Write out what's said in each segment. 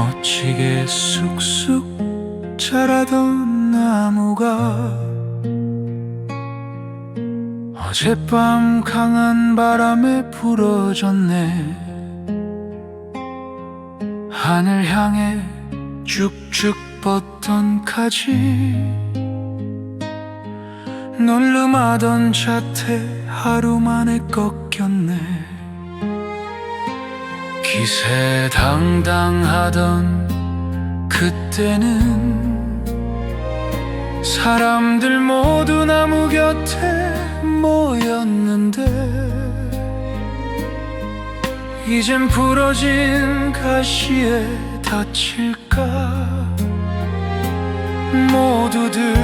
멋지게 쑥쑥 자라던 나무가 어젯밤 강한 바람에 부러졌네. 하늘 향해 쭉쭉 뻗던 가지 놀름하던 자태 하루 만에 꺾였네 기세당당하던 그때는 사람들 모두 나무 곁에 모였는데 이젠 부러진 가시에 다칠까? 모두들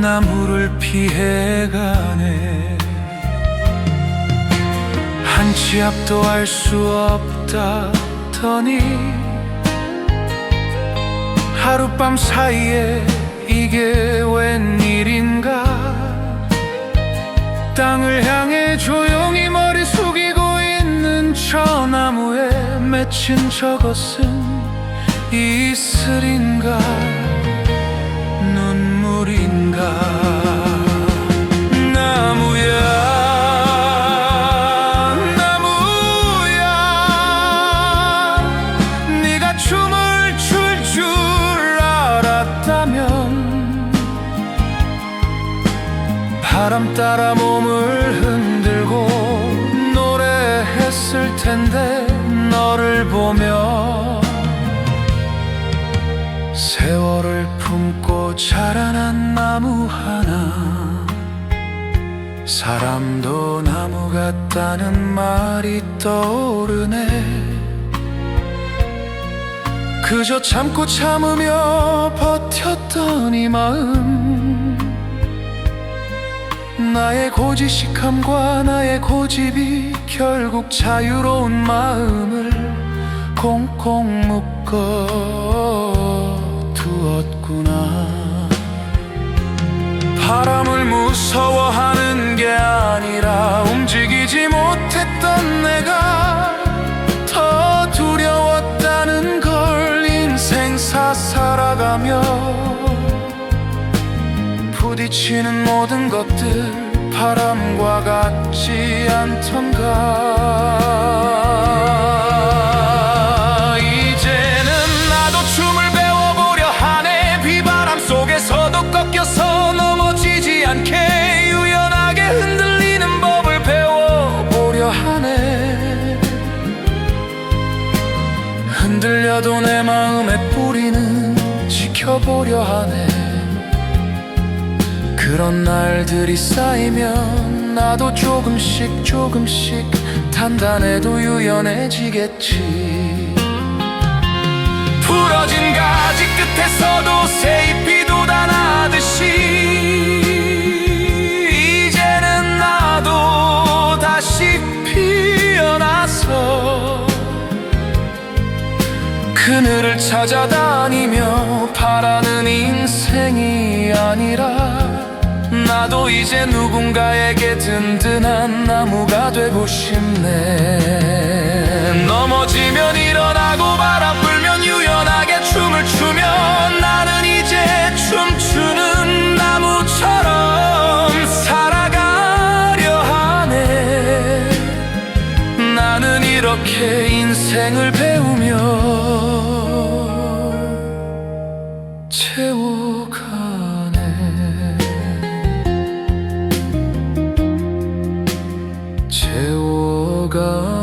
나무를 피해가네 한치 앞도 알 수 없다더니 하룻밤 사이에 이게 웬일인가? 땅을 향해 조용히 머리 숙이고 있는 저 나무에 맺힌 저것은 이슬인가? 눈물인가 바람 따라 몸을 흔들고 노래했을 텐데 너를 보며 세월을 품고 자라난 나무 하나 사람도 나무 같다는 말이 떠오르네. 그저 참고 참으며 버텼던 이 마음 나의 고지식함과 나의 고집이 결국 자유로운 마음을 꽁꽁 묶어 두었구나. 바람을 무서워하는 게 아니라 움직이지 못했던 내가 더 두려웠다는 걸 인생 사 살아가며 부딪히는 모든 것들 바람과 같지 않던가. 이제는 나도 춤을 배워보려 하네. 비바람 속에서도 꺾여서 넘어지지 않게 유연하게 흔들리는 법을 배워보려 하네. 흔들려도 내 마음의 뿌리는 지켜보려 하네 그런 날들이 쌓이면 나도 조금씩 조금씩 단단해도 유연해지겠지. 부러진 가지 끝에서도 새잎이 돋아나듯이 이제는 나도 다시 피어나서 그늘을 찾아다니며 바라는 인생이 나도 이제 누군가에게 든든한 나무가 되고 싶네. 넘어지면 일어나고 바람 불면 유연하게 춤을 추며 나는 이제 춤추는 나무처럼 살아가려 하네. 나는 이렇게 인생을 go.